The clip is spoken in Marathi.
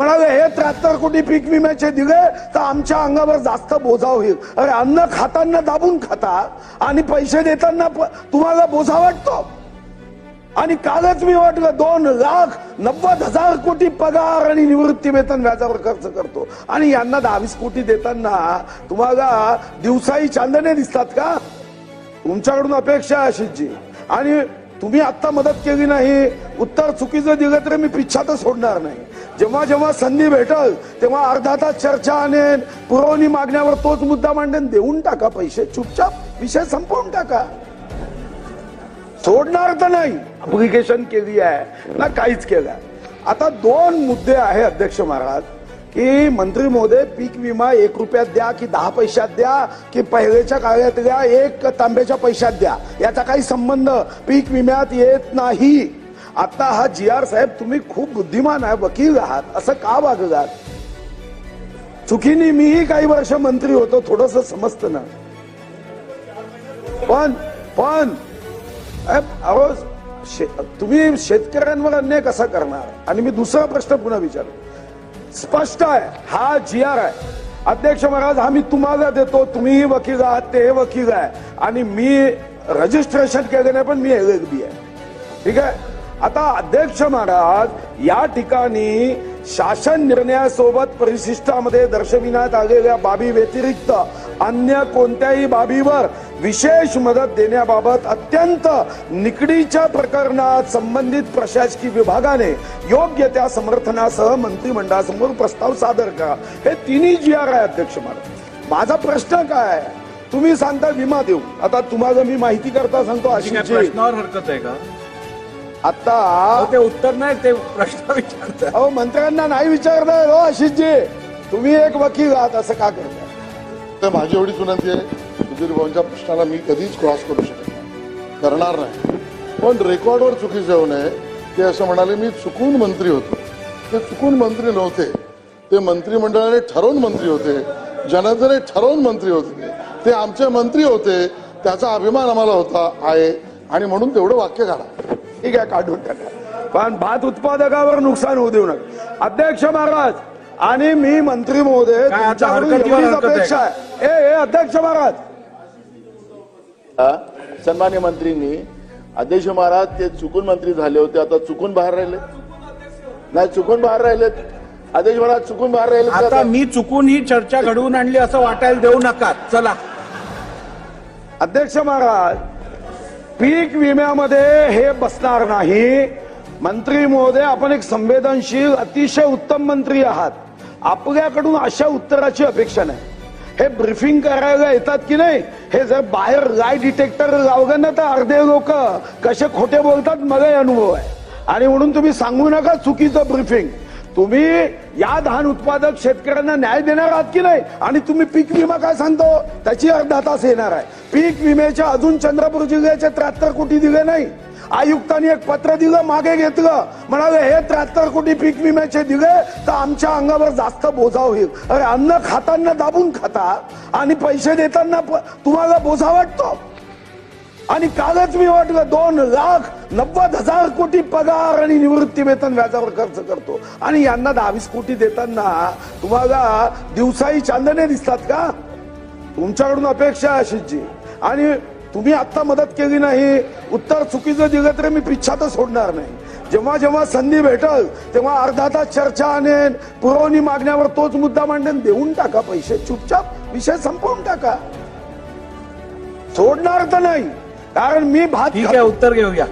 म्हणाले हे त्र्याहत्तर कोटी पीक विम्याचे दिले तर आमच्या अंगावर जास्त बोजा होईल. अरे अन्न खाताना दाबून खाता आणि पैसे देताना प- तुम्हाला बोजा वाटतो. आणि कालच मी वाटलं दोन लाख नव्वद हजार कोटी पगार आणि निवृत्ती वेतन व्याजावर खर्च करतो. आणि यांना दहावीस कोटी देताना तुम्हाला दिवसाही चांदणे दिसतात का? तुमच्याकडून अपेक्षा अशीची आणि तुम्ही आता मदत केली नाही उत्तर चुकीचं दिलं तर मी पिछातच सोडणार नाही. जेव्हा जेव्हा संधी भेटल तेव्हा अर्धा तास चर्चा आणेन पुरवणी मागण्यावर तोच मुद्दा मांडेन देऊन टाका पैसे चुपचाप विषय संपवून टाका. सोडणार तर नाही अप्लिकेशन केली आहे ना काहीच केलं आता दोन मुद्दे आहे अध्यक्ष महाराज. की मंत्री महोदय पीक विमा एक रुपयात द्या की दहा पैशात द्या की पहिल्याच्या काळात द्या एक तांब्याच्या पैशात द्या. याचा काही संबंध पीक विम्यात येत नाही. आता हा जी आर साहेब तुम्ही खूप बुद्धिमान आहे वकील आहात. असं का वागलात? चुकीने मीही काही वर्ष मंत्री होतो थोडस समजतं ना. पण पण अहो शे- तुम्ही शेतकऱ्यांवर अन्याय कसा करणार? आणि मी दुसरा प्रश्न पुन्हा विचारतो. स्पष्ट आहे. हा जी आर आहे. अध्यक्ष महाराज हा मी तुम्हाला देतो. तुम्हीही वकील आहात ते वकील आहे. आणि मी रजिस्ट्रेशन केलं नाही पण मी एल बी आहे. ठीक आहे? आता अध्यक्ष महाराज या ठिकाणी शासन निर्णयासोबत परिशिष्टामध्ये दर्शविण्यात आलेल्या बाबी व्यतिरिक्त अन्य कोणत्याही बाबीवर विशेष मदत देण्याबाबत अत्यंत निकडीच्या प्रकरणात संबंधित प्रशासकीय विभागाने योग्य त्या समर्थनासह मंत्रिमंडळासमोर प्रस्ताव सादर करा हे तिन्ही जी आर आहे अध्यक्ष महाराज माझा प्रश्न काय? आहे? तुम्ही सांगता विमा देऊ. आता तुम्हाला मी माहिती करता सांगतो अशी प्रश्नावर हरकत आहे का? आता ते उत्तर नाही ते प्रश्न विचारतात अहो मंत्र्यांना नाही विचारताय हो आशिषजी. तुम्ही एक वकील आहात असं का करताय? तर माझी एवढीच विनंती आहे भाऊंच्या प्रश्नाला मी कधीच क्रॉस करू शकत नाही. करणार नाही. पण रेकॉर्डवर चुकीचं येऊ नये ते असं म्हणाले मी चुकून मंत्री होतो. ते चुकून मंत्री नव्हते. ते मंत्रिमंडळाने ठरवून मंत्री होते. जनार्दने ठरवून मंत्री होते. ते आमचे मंत्री होते. त्याचा अभिमान आम्हाला होता आहे. आणि म्हणून तेवढं वाक्य काढा. ठीक आहे काढून टाका. पण भात उत्पादकावर नुकसान होऊ देऊ नका. अध्यक्ष महाराज आणि मी मंत्री महोदय तुमच्याकडून एवढीच अपेक्षा आहे. ए ए, अध्यक्ष महाराज. सन्मान्य मंत्रींनी अध्यक्ष महाराज ते चुकून मंत्री झाले होते आता चुकून बाहेर राहिले. नाही चुकून बाहेर राहिलेत अध्यक्ष महाराज चुकून बाहेर राहिले. आता मी चुकून ही चर्चा घडवून आणली असं वाटायला देऊ नका. चला. अध्यक्ष महाराज पीक विम्यामध्ये हे बसणार नाही. मंत्री महोदय आपण एक संवेदनशील अतिशय उत्तम मंत्री आहात. आपल्याकडून अशा उत्तराची अपेक्षा नाही. हे ब्रिफिंग करायला येतात की नाही? हे जर बाहेर लाय डिटेक्टर लावलं ना तर अर्धे लोक कसे खोटे बोलतात मलाही अनुभव आहे. आणि म्हणून तुम्ही सांगू नका चुकीचं ब्रीफिंग तुम्ही या धान उत्पादक शेतकऱ्यांना न्याय देणार आहात की नाही? आणि तुम्ही पीक विमा काय सांगतो? त्याची अर्धा तास येणार आहे. पीक विम्याच्या अजून चंद्रपूर जिल्ह्याचे त्र्याहत्तर कोटी दिले नाही. आयुक्तांनी एक पत्र दिलं मागे घेतलं. म्हणाले हे त्र्याहत्तर कोटी पीक विम्याचे दिले तर आमच्या अंगावर जास्त बोजा होईल. अरे अन्न खाताना दाबून खाता आणि पैसे देताना प- तुम्हाला बोजा वाटतो. आणि कालच मी वाटलं दोन लाख नव्वद हजार कोटी पगार आणि निवृत्ती वेतन व्याजावर खर्च करतो. आणि यांना दहावीस कोटी देताना तुम्हाला दिवसाही चांदणे दिसतात का? तुमच्याकडून अपेक्षा आहे अशीची आणि तुम्ही आता मदत केली नाही उत्तर चुकीचं दिलं तरी मी पिच्छातच सोडणार नाही. जेव्हा जेव्हा संधी भेटल तेव्हा अर्धा तास चर्चा आणेन पुरवणी मागण्यावर तोच मुद्दा मांडेन देऊन टाका पैसे चुपचाप विषय संपवून टाका. सोडणार तर नाही कारण मी भात ठीक आहे उत्तर घेऊया.